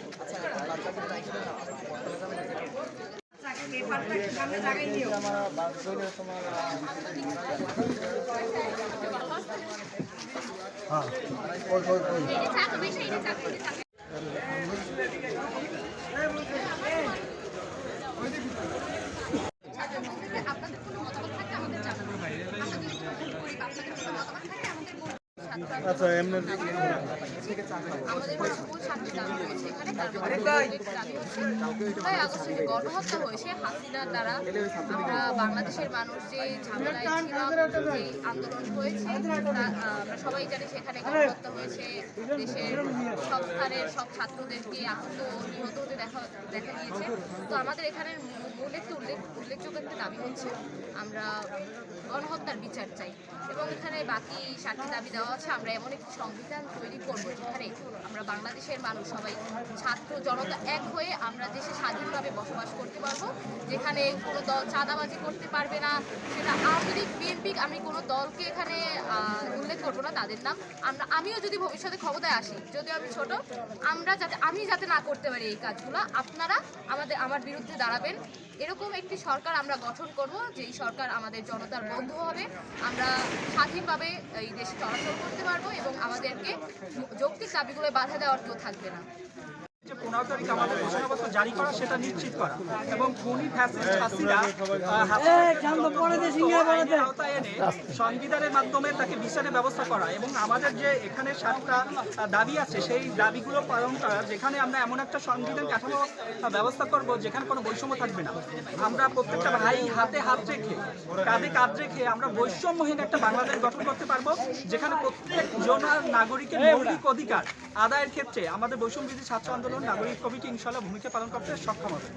আপনাদের আচ্ছা এমনি আমাদের স্কুল ছাত্রী দাবি রয়েছে এখানে জুলাই আগস্টে গণহত্যা হয়েছে হাসিনার দ্বারা আমরা বাংলাদেশের মানুষ যে ঝামেলায় আন্দোলন হয়েছে আমরা সবাই জানি সেখানে গণহত্যা হয়েছে দেশের সব স্থানের সব ছাত্রদেরকে আহত নিহত হতে দেখা দেখা গিয়েছে তো আমাদের এখানে মূ- মূল একটি উল্লেখ উল্লেখযোগ্য একটি দাবি হচ্ছে আমরা গণহত্যার বিচার চাই। এবং এখানে বাকি সাতটি দাবি দেওয়া আছে। আমরা এমন একটি সংবিধান তৈরি করব যেখানে আমরা বাংলাদেশের মানুষ সবাই, ছাত্র জনতা এক হয়ে আমরা দেশে স্বাধীনভাবে বসবাস করতে পারব, যেখানে কোনো দল চাঁদাবাজি করতে পারবে না, সেটা আওয়ামী লীগ, বিএনপি, আমি কোনো দলকে এখানে করব না তাদের নাম। আমরা আমিও যদি ভবিষ্যতে ক্ষমতায় আসি, যদিও আমি ছোট, আমরা যাতে আমি যাতে না করতে পারি এই কাজগুলো, আপনারা আমাদের আমার বিরুদ্ধে দাঁড়াবেন। এরকম একটি সরকার আমরা গঠন করব যেই সরকার আমাদের জনতার বন্ধু হবে। আমরা স্বাধীনভাবে এই দেশে চলাচল করতে পারব এবং আমাদেরকে যৌক্তিক দাবিগুলো বাধা দেওয়ার কেউ থাকবে না। যে পনেরো তারিখ আমাদের ঘোষণাপত্র জারি করা সেটা নিশ্চিত করা। এবং খুনি ফ্যাসিস্ট আওতায় এনে সংবিধানের মাধ্যমে তাকে বিচারের ব্যবস্থা করা। এবং আমাদের যে এখানে সাতটা দাবি আছে সেই দাবিগুলো পালন করা যেখানে আমরা এমন একটা সংবিধান কাঠামো ব্যবস্থা করব যেখানে কোনো বৈষম্য থাকবে না। আমরা প্রত্যেকটা ভাই হাতে হাত রেখে কাঁধে কাঁধ রেখে আমরা বৈষম্যহীন একটা বাংলাদেশ গঠন করতে পারব যেখানে প্রত্যেক জনার নাগরিকের মৌলিক অধিকার আদায়ের ক্ষেত্রে আমাদের বৈষম্য বিধি ছাত্র আন্দোলন নাগরিক কমিটি ইনশাল্লাহ ভূমিকা পালন করতে সক্ষম হবে।